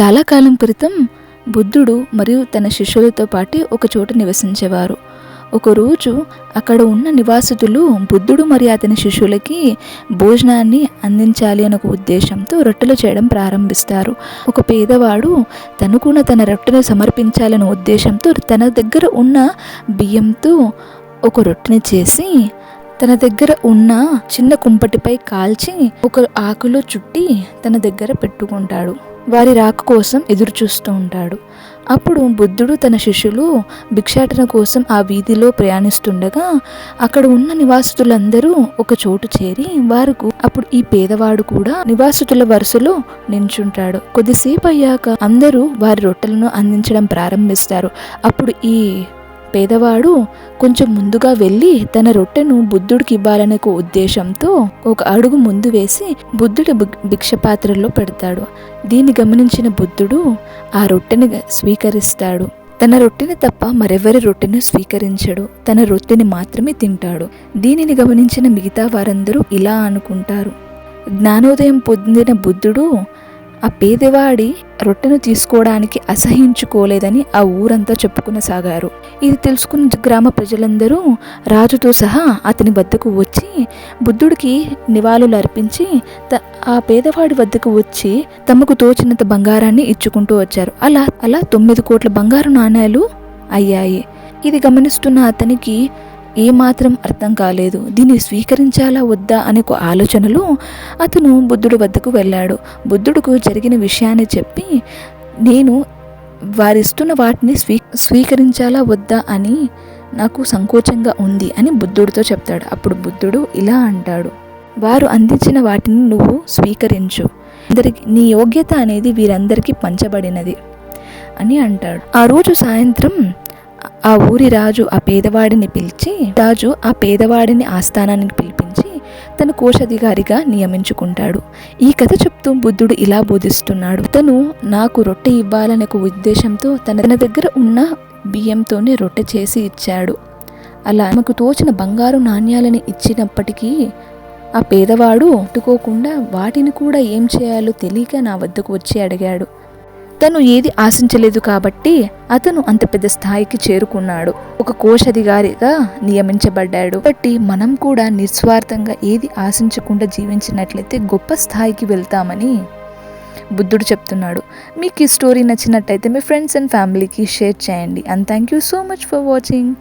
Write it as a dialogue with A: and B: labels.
A: చాలా కాలం క్రితం బుద్ధుడు మరియు తన శిష్యులతో పాటు ఒక చోట నివసించేవారు. ఒకరోజు అక్కడ ఉన్న నివాసితులు బుద్ధుడు మరియు అతని శిష్యులకి భోజనాన్ని అందించాలి అనే ఒక ఉద్దేశంతో రొట్టెలు చేయడం ప్రారంభిస్తారు. ఒక పేదవాడు తనకున్న తన రొట్టెను సమర్పించాలనే ఉద్దేశంతో తన దగ్గర ఉన్న బియ్యంతో ఒక రొట్టెని చేసి తన దగ్గర ఉన్న చిన్న కుంపటిపై కాల్చి ఒక ఆకులో చుట్టి తన దగ్గర పెట్టుకుంటాడు. వారి రాక కోసం ఎదురు చూస్తూ ఉంటాడు. అప్పుడు బుద్ధుడు తన శిష్యులు భిక్షాటన కోసం ఆ వీధిలో ప్రయాణిస్తుండగా అక్కడ ఉన్న నివాసితులందరూ ఒక చోటు చేరి వారికి అప్పుడు ఈ పేదవాడు కూడా నివాసితుల వరుసలో నించుంటాడు. కొద్దిసేపు అయ్యాక అందరూ వారి రొట్టెలను అందించడం ప్రారంభిస్తారు. అప్పుడు ఈ పేదవాడు కొంచెం ముందుగా వెళ్ళి తన రొట్టెను బుద్ధుడికి ఇవ్వాలనే ఉద్దేశంతో ఒక అడుగు ముందు వేసి బుద్ధుడి భిక్- భిక్ష పాత్రలో పెడతాడు. దీన్ని గమనించిన బుద్ధుడు ఆ రొట్టెని స్వీకరిస్తాడు. తన రొట్టెని తప్ప మరెవరి రొట్టెను స్వీకరించడు. తన రొట్టెని మాత్రమే తింటాడు. దీనిని గమనించిన మిగతా వారందరూ ఇలా అనుకుంటారు. జ్ఞానోదయం పొందిన బుద్ధుడు ఆ పేదవాడి రొట్టెను తీసుకోవడానికి అసహించుకోలేదని ఆ ఊరంతా చెప్పుకునసాగారు ఇది తెలుసుకున్న గ్రామ ప్రజలందరూ రాజుతో సహా అతని వద్దకు వచ్చి బుద్ధుడికి నివాళులు అర్పించి త- ఆ పేదవాడి వద్దకు వచ్చి తమకు తోచినంత బంగారాన్ని ఇచ్చుకుంటూ వచ్చారు. అలా అలా తొమ్మిది కోట్ల బంగారు నాణేలు అయ్యాయి. ఇది గమనిస్తున్న అతనికి ఏమాత్రం అర్థం కాలేదు. దీన్ని స్వీకరించాలా వద్దా అనే ఒక ఆలోచనలో అతను బుద్ధుడి వద్దకు వెళ్ళాడు. బుద్ధుడుకు జరిగిన విషయాన్ని చెప్పి నేను వారిస్తున్న వాటిని స్వీ స్వీకరించాలా వద్దా అని నాకు సంకోచంగా ఉంది అని బుద్ధుడితో చెప్తాడు. అప్పుడు బుద్ధుడు ఇలా అంటాడు. వారు అందించిన వాటిని నువ్వు స్వీకరించు. అందరికి నీ యోగ్యత అనేది వీరందరికీ పంచబడినది అని అంటాడు. ఆ రోజు సాయంత్రం ఆ ఊరి రాజు ఆ పేదవాడిని పిలిచి రాజు ఆ పేదవాడిని ఆస్థానానికి పిలిపించి తన కోశాధికారిగా నియమించుకుంటాడు. ఈ కథ చెప్తూ బుద్ధుడు ఇలా బోధిస్తున్నాడు. తను నాకు రొట్టె ఇవ్వాలనే ఒక ఉద్దేశంతో తన తన దగ్గర ఉన్న బియ్యంతోనే రొట్టె చేసి ఇచ్చాడు. అలా ఆమెకు తోచిన బంగారు నాణ్యాలని ఇచ్చినప్పటికీ ఆ పేదవాడు పట్టుకోకుండా వాటిని కూడా ఏం చేయాలో తెలియక నా వద్దకు వచ్చి అడిగాడు. తను ఏది ఆశించలేదు కాబట్టి అతను అంత పెద్ద స్థాయికి చేరుకున్నాడు. ఒక కోశాధికారిగా నియమించబడ్డాడు. బట్టి మనం కూడా నిస్వార్థంగా ఏది ఆశించకుండా జీవించినట్లయితే గొప్ప స్థాయికి వెళ్తామని బుద్ధుడు చెప్తున్నాడు. మీకు ఈ స్టోరీ నచ్చినట్టయితే మీ ఫ్రెండ్స్ అండ్ ఫ్యామిలీకి షేర్ చేయండి. And thank you so much for watching.